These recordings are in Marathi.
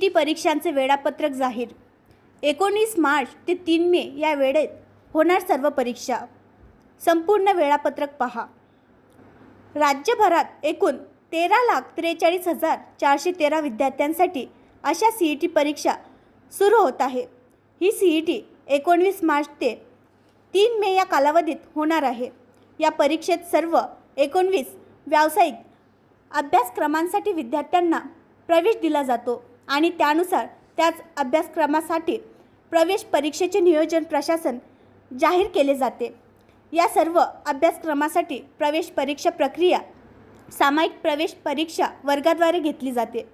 टी परीक्षांचे वेळापत्रक जाहीर. एकोणीस मार्च ते तीन मे या वेळेत होणार सर्व परीक्षा. संपूर्ण वेळापत्रक पहा. राज्यभरात एकूण तेरा लाख त्रेचाळीस हजार चारशे तेरा विद्यार्थ्यांसाठी अशा सी ई टी परीक्षा सुरू होत आहे. ही सी ई टी एकोणवीस मार्च ते तीन मे या कालावधीत होणार आहे. या परीक्षेत सर्व एकोणवीस व्यावसायिक अभ्यासक्रमांसाठी विद्यार्थ्यांना प्रवेश दिला जातो. आणि त्यानुसार त्याच अभ्यासक्रमासाठी प्रवेश परीक्षेचे नियोजन प्रशासन जाहीर केले जाते. या सर्व अभ्यासक्रमासाठी प्रवेश परीक्षा प्रक्रिया सामायिक प्रवेश परीक्षा वर्गाद्वारे घेतली जाते.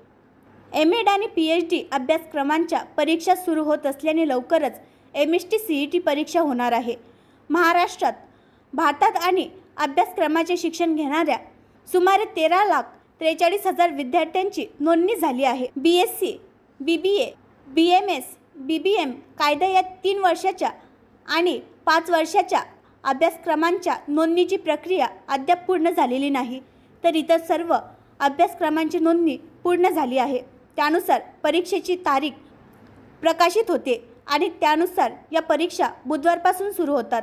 एम एड आणि पी एच डी अभ्यासक्रमांच्या परीक्षा सुरू होत असल्याने लवकरच M S T C E T परीक्षा होणार आहे. महाराष्ट्रात भारतात आणि अभ्यासक्रमाचे शिक्षण घेणाऱ्या सुमारे तेरा लाख त्रेचाळीस हजार विद्यार्थ्यांची नोंदणी झाली आहे. B S C B B A B M S B B M कायदा या तीन वर्षाच्या आणि पाच वर्षाच्या अभ्यासक्रमांच्या नोंदणीची प्रक्रिया अद्याप पूर्ण झालेली नाही. तर इतर सर्व अभ्यासक्रमांची नोंदणी पूर्ण झाली आहे. त्यानुसार परीक्षेची तारीख प्रकाशित होते आणि त्यानुसार या परीक्षा बुधवारपासून सुरू होतात.